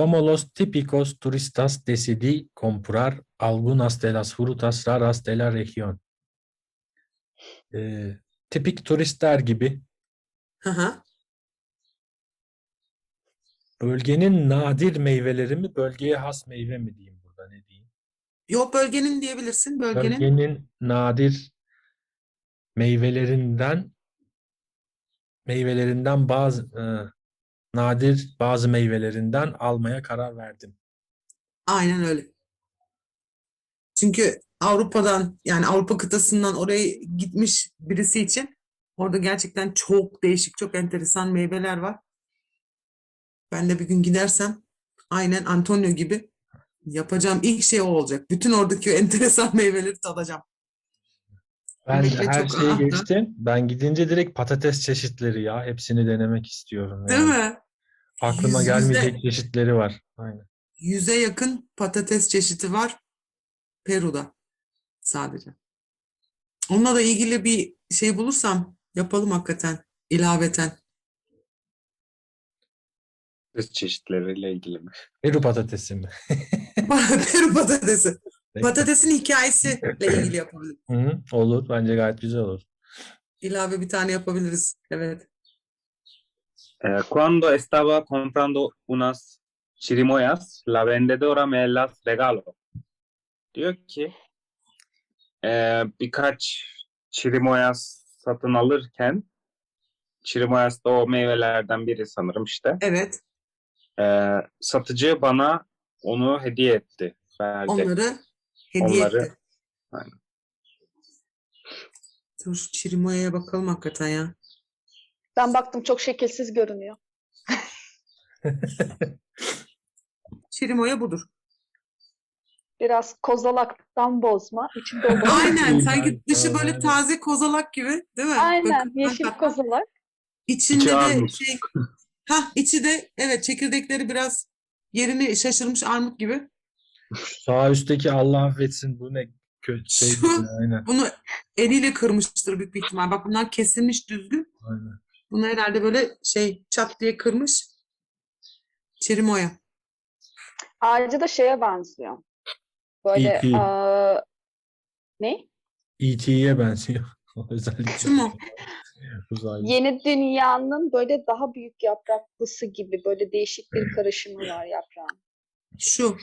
Como los típicos turistas decidí comprar algunas de las frutas raras de la región. Ee, tipik turistler gibi Hı hı. bölgenin nadir meyveleri mi, bölgeye has meyve mi diyeyim burada ne diyeyim? Yok bölgenin diyebilirsin. Bölgenin. Bölgenin nadir meyvelerinden meyvelerinden bazı e, nadir bazı meyvelerinden almaya karar verdim. Aynen öyle. Çünkü Avrupa'dan yani Avrupa kıtasından oraya gitmiş birisi için orada gerçekten çok değişik, çok enteresan meyveler var. Ben de bir gün gidersem aynen Antonio gibi yapacağım ilk şey o olacak. Bütün oradaki enteresan meyveleri tadacağım. Ben Bekle, her şeyi geçtim. Ben gidince direkt patates çeşitleri ya. Hepsini denemek istiyorum Değil yani. mi? Aklıma Yüz yüze- gelmeyecek çeşitleri var. Aynen. Yüze yakın patates çeşidi var Peru'da sadece. Onunla da ilgili bir şey bulursam yapalım hakikaten ilaveten. Kız çeşitleriyle ilgili mi? Peru patatesi mi? Peru patatesi. Patatesin hikayesiyle ilgili yapabiliriz. Hı, olur. Bence gayet güzel olur. İlave bir tane yapabiliriz. Evet. Eh, cuando estaba comprando unas chirimoyas, la vendedora me las regaló. Diyor ki eh, birkaç çirimoyas satın alırken çirimoyas da o meyvelerden biri sanırım işte. Evet. Eh, satıcı bana onu hediye etti. Verdi. Onları hediye Onları- etti. Aynen. Dur çirimoyaya bakalım hakikaten ya. Ben baktım çok şekilsiz görünüyor. Çirimoya budur. Biraz kozalaktan bozma. içi dolu. Aynen. Sanki dışı böyle taze kozalak gibi, değil mi? Aynen. Bakın, Yeşil hakikaten. kozalak. İçinde İçi de armut. şey, ha içi de evet çekirdekleri biraz yerini şaşırmış armut gibi. Sağ üstteki Allah affetsin bu ne kötü şey. Şu- Aynen. Bunu eliyle kırmıştır büyük bir ihtimal. Bak bunlar kesilmiş düzgün. Aynen. Bunu herhalde böyle şey çat diye kırmış. Çirimoya. Ağacı da şeye benziyor. Böyle E.T.. aa, ne? E.T.'ye benziyor. Özellikle. Şu mu? Uzaylı. Yeni dünyanın böyle daha büyük yapraklısı gibi böyle değişik bir karışımı var yaprağın. Şu.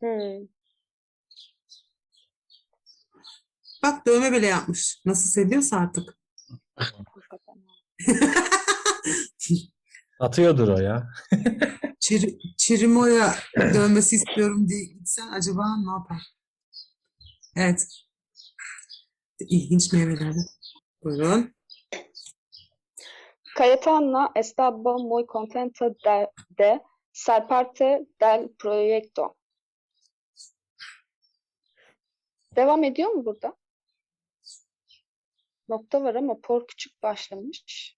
Hmm. Bak dövme bile yapmış. Nasıl seviyorsa artık. hakikaten. Atıyordur o ya. Çiri, çirimoya dövmesi istiyorum diye gitsen acaba ne yapar? Evet. İlginç meyvelerden. Buyurun. Cayetana estaba muy contenta de, de ser parte del proyecto. Devam ediyor mu burada? Nokta var ama por küçük başlamış.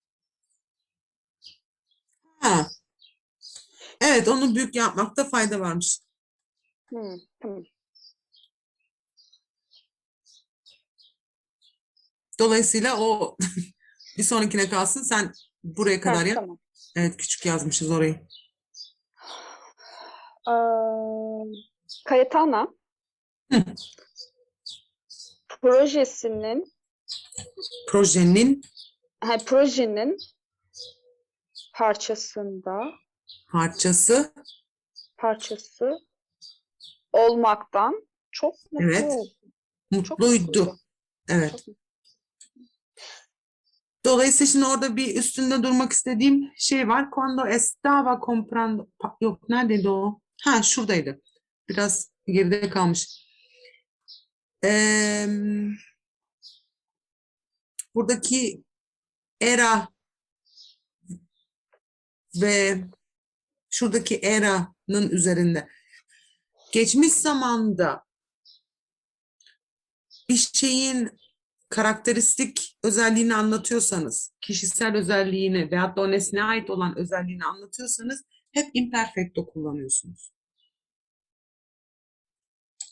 Ha. Evet onu büyük yapmakta fayda varmış. Hmm, tamam. Dolayısıyla o bir sonrakine kalsın. Sen buraya Ha, kadar yap. tamam. Evet küçük yazmışız orayı. Cayetana Hı. projesinin Projenin ha, projenin parçasında parçası parçası olmaktan çok mutlu Evet. oldum. mutluydu. mutluydu. Evet. Çok Dolayısıyla şimdi orada bir üstünde durmak istediğim şey var. Cuando estaba comprando yok neredeydi o? Ha şuradaydı. Biraz geride kalmış. Eee, buradaki era ve şuradaki era'nın üzerinde geçmiş zamanda bir şeyin karakteristik özelliğini anlatıyorsanız, kişisel özelliğini veyahut da o nesneye ait olan özelliğini anlatıyorsanız hep imperfecto kullanıyorsunuz.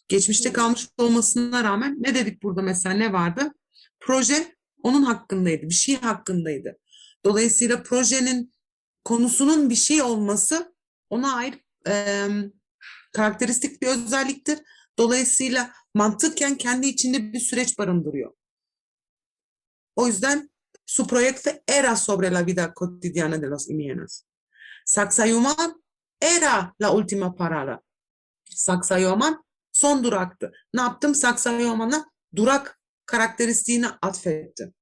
Geçmişte kalmış olmasına rağmen ne dedik burada mesela ne vardı? Proje onun hakkındaydı, bir şey hakkındaydı. Dolayısıyla projenin konusunun bir şey olması ona ait em, karakteristik bir özelliktir. Dolayısıyla mantıken kendi içinde bir süreç barındırıyor. O yüzden su proyecto era sobre la vida cotidiana de los indígenas. Sacsayhuamán era la última parada. Sacsayhuamán son duraktı. Ne yaptım? Sacsayhuamán'a durak karakteristiğini atfettim.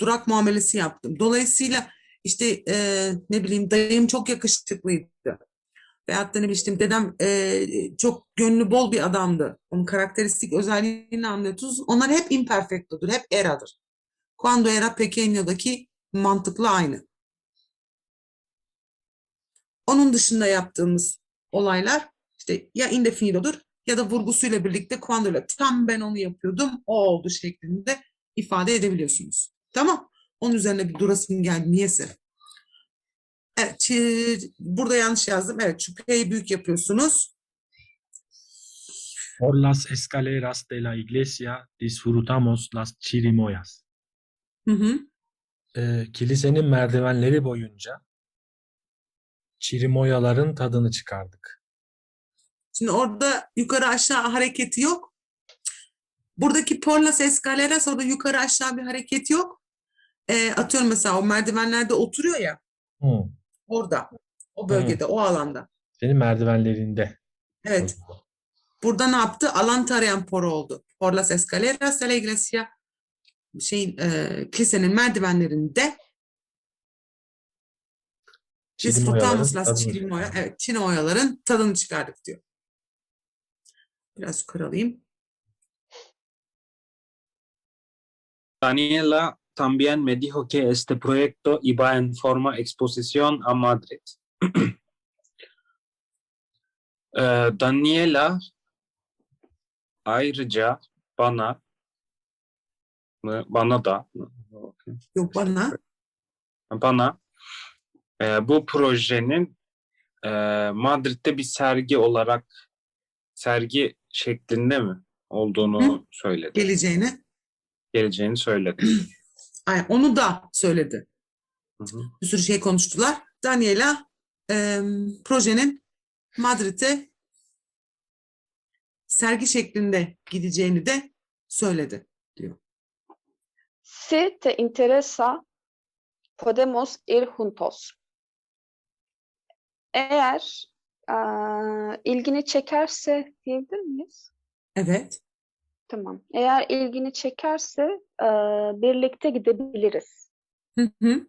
Durak muamelesi yaptım. Dolayısıyla işte e, ne bileyim dayım çok yakışıklıydı. Veyahut da ne bileyim dedem e, çok gönlü bol bir adamdı. Onun karakteristik özelliğini anlıyoruz. Onlar hep imperfecto'dur, hep era'dır. Cuando era pequeño'daki mantıklı aynı. Onun dışında yaptığımız olaylar işte ya indefinidodur ya da vurgusuyla birlikte cuando ile tam ben onu yapıyordum, o oldu şeklinde ifade edebiliyorsunuz. Tamam. Onun üzerine bir durasın gelmeyesi. Evet, çi- burada yanlış yazdım. Evet, şu P'yi büyük yapıyorsunuz. Por las escaleras de la iglesia disfrutamos las chirimoyas. Hı hı. Ee, kilisenin merdivenleri boyunca çirimoyaların tadını çıkardık. Şimdi orada yukarı aşağı hareketi yok. Buradaki por las escaleras orada yukarı aşağı bir hareket yok. Ee, atıyorum mesela o merdivenlerde oturuyor ya Hı. orada. O bölgede, o alanda. Senin merdivenlerinde. Evet. Burada ne yaptı? Alan tarayan por oldu. Por las escaleras de la iglesia şeyin, e, kilisenin merdivenlerinde Çirimoyaların disfrutamos las chirimoya, evet, çirimoyaların tadını çıkardık diyor. Biraz yukarı alayım. Daniela también me dijo que este proyecto iba en forma exposición a Madrid. Ee, Daniela ayrıca bana mı, bana da Yok bana. bana e, bu projenin e, Madrid'de bir sergi olarak sergi şeklinde mi olduğunu söyledi. geleceğini. Geleceğini söyledi. Ay, onu da söyledi. Hı hı. Bir sürü şey konuştular. Daniela em, projenin Madrid'e sergi şeklinde gideceğini de söyledi. Si te interesa, podemos ir juntos. Eğer ilgini çekerse diyebilir miyiz? Evet. Tamam. Eğer ilgini çekerse eee, birlikte gidebiliriz. Hı hı.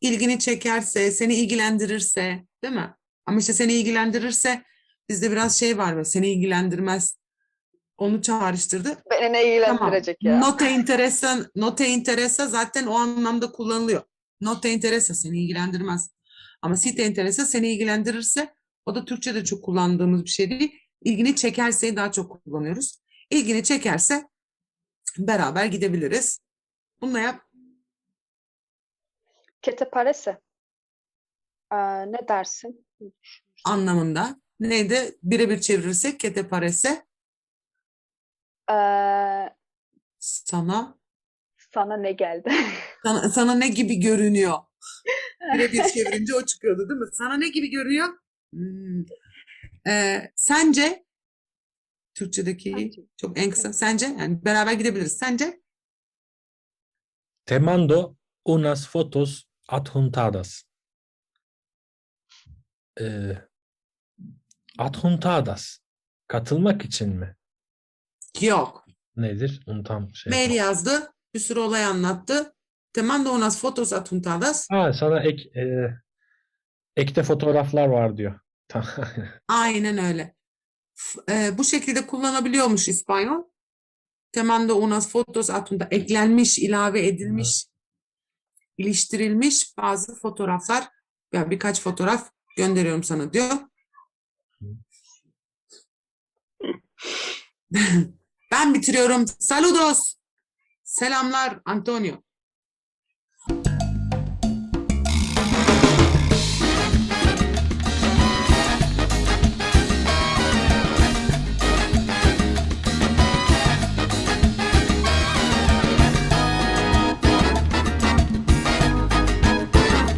İlgini çekerse, seni ilgilendirirse, değil mi? Ama işte seni ilgilendirirse bizde biraz şey var ve seni ilgilendirmez. Onu çağrıştırdı. Beni ne ilgilendirecek Tamam. ya? No te interesa, no te interesa zaten o anlamda kullanılıyor. No te interesa seni ilgilendirmez. Ama si te interesa seni ilgilendirirse o da Türkçe'de çok kullandığımız bir şey değil. İlgini çekerse daha çok kullanıyoruz. İlgini çekerse beraber gidebiliriz. Bunu da yap. ¿Qué te parece? Eee, ne dersin? anlamında. Neydi? Birebir çevirirsek que te parece Eee, sana, sana ne geldi? sana, sana ne gibi görünüyor? Birebir çevirince o çıkıyordu değil mi? Sana ne gibi görünüyor? Hmm. Ee, sence Türkçedeki Sence. çok en kısa sence yani beraber gidebiliriz. Sence Te mando unas fotos adjuntadas. Ee, adjuntadas. Katılmak için mi? yok. Nedir? Onu tam şey Mail yazdı. Bir sürü olay anlattı. Te mando unas fotos adjuntadas. Ha, sana ek, e, ekte fotoğraflar var diyor. Tamam. Aynen öyle. F- e, bu şekilde kullanabiliyormuş İspanyol. Te mando unas fotos adjunta eklenmiş, ilave edilmiş, iliştirilmiş bazı fotoğraflar. Ya birkaç fotoğraf gönderiyorum sana diyor. Ben bitiriyorum. Saludos. Selamlar Antonio.